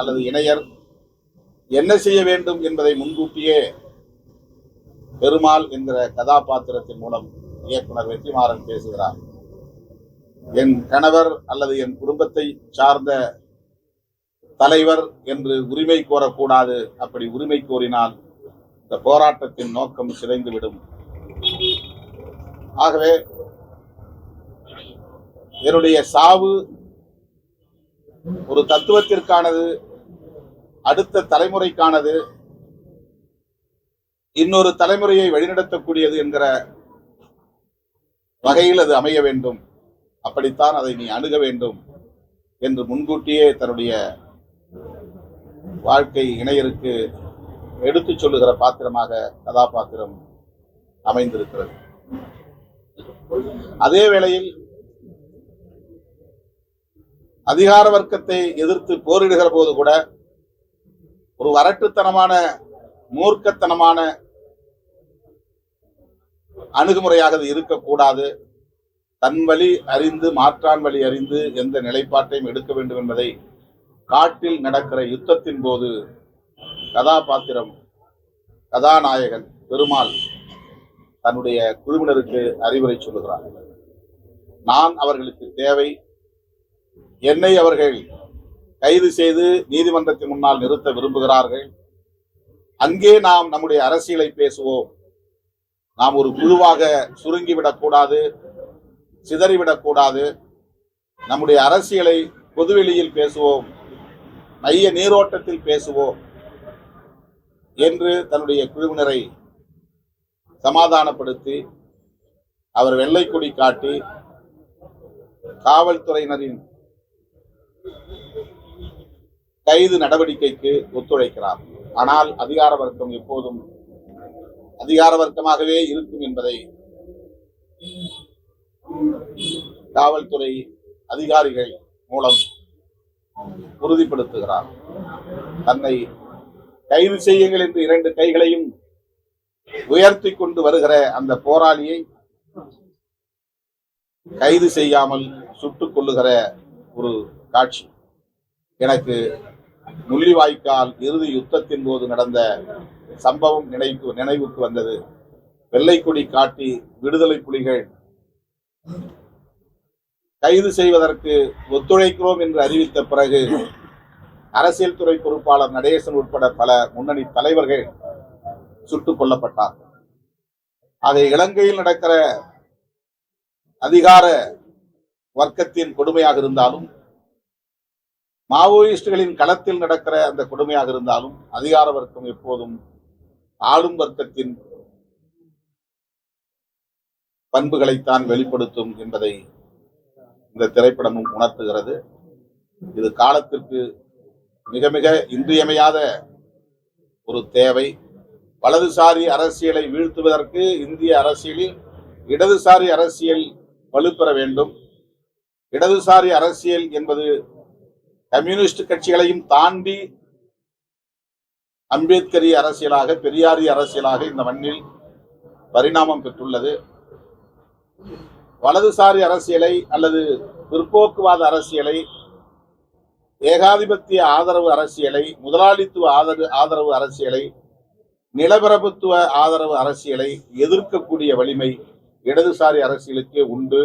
அல்லது இணையர் என்ன செய்ய வேண்டும் என்பதை முன்கூட்டியே பெருமாள் என்கிற கதாபாத்திரத்தின் மூலம் இயக்குனர் வெற்றிமாறன் பேசுகிறார். என் கணவர் அல்லது என் குடும்பத்தை சார்ந்த தலைவர் என்று உரிமை கோரக்கூடாது அப்படி உரிமை கோரினால் இந்த போராட்டத்தின் நோக்கம் சிதைந்துவிடும். ஆகவே என்னுடைய சாவு ஒரு தத்துவத்திற்கானது அடுத்த தலைமுறைக்கானது இன்னொரு தலைமுறையை வழிநடத்தக்கூடியது என்கிற வகையில் அது அமைய வேண்டும். அப்படித்தான் அதை நீ அணுக வேண்டும் என்று முன்கூட்டியே தன்னுடைய வாழ்க்கை இணையருக்கு எடுத்துச் சொல்லுகிற பாத்திரமாக கதாபாத்திரம் அமைந்திருக்கிறது. அதே வேளையில் அதிகார வர்க்கத்தை எதிர்த்து போரிடுகிற போது கூட ஒரு வரட்டுத்தனமான மூர்க்கத்தனமான அணுகுமுறையாக அது இருக்கக்கூடாது. தன் வழி அறிந்து மாற்றான் வழி அறிந்து எந்த நிலைப்பாட்டையும் எடுக்க வேண்டும் என்பதை காட்டில் நடக்கிற யுத்தத்தின் போது கதாபாத்திரம் கதாநாயகன் பெருமாள் தன்னுடைய குழுவினருக்கு அறிவுரை சொல்லுகிறார். நான் அவர்களுக்கு தேவை என்னை அவர்கள் கைது செய்து நீதிமன்றத்தின் முன்னால் நிறுத்த விரும்புகிறார்கள். அங்கே நாம் நம்முடைய அரசியலை பேசுவோம். நாம் ஒரு குழுவாக சுருங்கிவிடக்கூடாது சிதறிவிடக்கூடாது நம்முடைய அரசியலை பொதுவெளியில் பேசுவோம் மைய நீரோட்டத்தில் பேசுவோம் என்று தன்னுடைய குழுவினரை சமாதானப்படுத்தி அவர் வெள்ளை கொடி காட்டி காவல்துறையினரின் கைது நடவடிக்கைக்கு ஒத்துழைக்கிறார். ஆனால் அதிகார வர்க்கம் எப்போதும் அதிகார வர்க்கமாகவே இருக்கும் என்பதை காவல்துறை அதிகாரிகள் மூலம் உறுதிப்படுத்துகிறார். தன்னை கைது செய்யுங்கள் என்று இரண்டு கைகளையும் உயர்த்தி கொண்டு வருகிற அந்த போராளியை கைது செய்யாமல் சுட்டுக் கொள்ளுகிற ஒரு காட்சி எனக்கு முள்ளிவாய்க்கால் இறுதி யுத்தத்தின் போது நடந்த சம்பவம் நினைவு நினைவுக்கு வந்தது. வெள்ளைக்கொடி காட்டி விடுதலை புலிகள் கைது செய்வதற்கு ஒத்துழைக்கிறோம் என்று அறிவித்த பிறகு அரசியல் துறை பொறுப்பாளர் நடேசன் உட்பட பல முன்னணி தலைவர்கள் சுட்டுக் கொல்லப்பட்டார். அதை இலங்கையில் நடக்கிற அதிகார வர்க்கத்தின் கொடுமையாக இருந்தாலும் மாவோயிஸ்டுகளின் களத்தில் நடக்கிற அந்த கொடுமையாக இருந்தாலும் அதிகார வர்க்கம் எப்போதும் ஆளும் வர்க்கத்தின் பண்புகளைத்தான் வெளிப்படுத்தும் என்பதை இந்த திரைப்படமும் உணர்த்துகிறது. இது காலத்திற்கு மிக மிக இன்றியமையாத ஒரு தேவை. வலதுசாரி அரசியலை வீழ்த்துவதற்கு இந்திய அரசியலில் இடதுசாரி அரசியல் வலுப்பெற வேண்டும். இடதுசாரி அரசியல் என்பது கம்யூனிஸ்ட் கட்சிகளையும் தாண்டி அம்பேத்கரி அரசியலாக பெரியாரி அரசியலாக இந்த மண்ணில் பரிணாமம் பெற்றுள்ளது. வலதுசாரி அரசியலை அல்லது பிற்போக்குவாத அரசியலை ஏகாதிபத்திய ஆதரவு அரசியலை முதலாளித்துவ ஆதரவு ஆதரவு அரசியலை நிலப்பிரபுத்துவ ஆதரவு அரசியலை எதிர்க்கக்கூடிய வலிமை இடதுசாரி அரசியலுக்கே உண்டு.